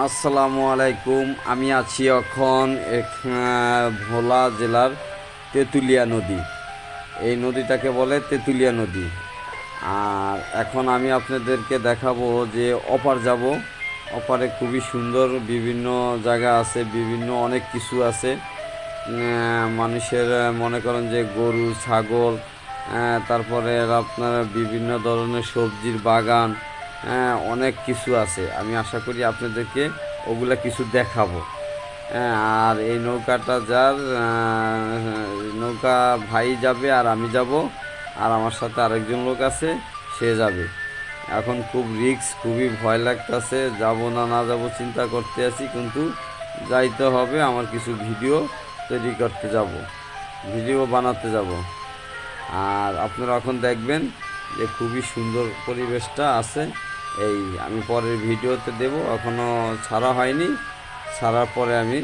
আসসালামু আলাইকুম, আমি আছি এখন ভোলা জেলার তেঁতুলিয়া নদী। এই নদীটাকে বলে তেঁতুলিয়া নদী। আর এখন আমি আপনাদেরকে দেখাবো যে অপার যাব। অপারে খুবই সুন্দর বিভিন্ন জায়গা আছে, বিভিন্ন অনেক কিছু আছে। মানুষের মনে করেন যে গরু, ছাগল তারপরে আপনার বিভিন্ন ধরনের সবজির বাগান অনেক কিছু আছে। আমি আশা করি আপনাদেরকে ওগুলা কিছু দেখাবো। হ্যাঁ আর এই নৌকাটা যার নৌকা ভাই যাবে আর আমি যাব। আর আমার সাথে আরেকজন লোক আছে, সে যাবে। এখন খুব রিস্ক, খুবই ভয় লাগতেছে। যাব না না যাব চিন্তা করতে আছি, কিন্তু যাইতে হবে। আমার কিছু ভিডিও তৈরি করতে যাব। ভিডিও বানাতে যাব। আর আপনারা এখন দেখবেন যে খুবই সুন্দর পরিবেশটা আছে। এই আমি পরের ভিডিওতে দেব এখনও ছাড়া হয়নি। ছাড়ার পরে আমি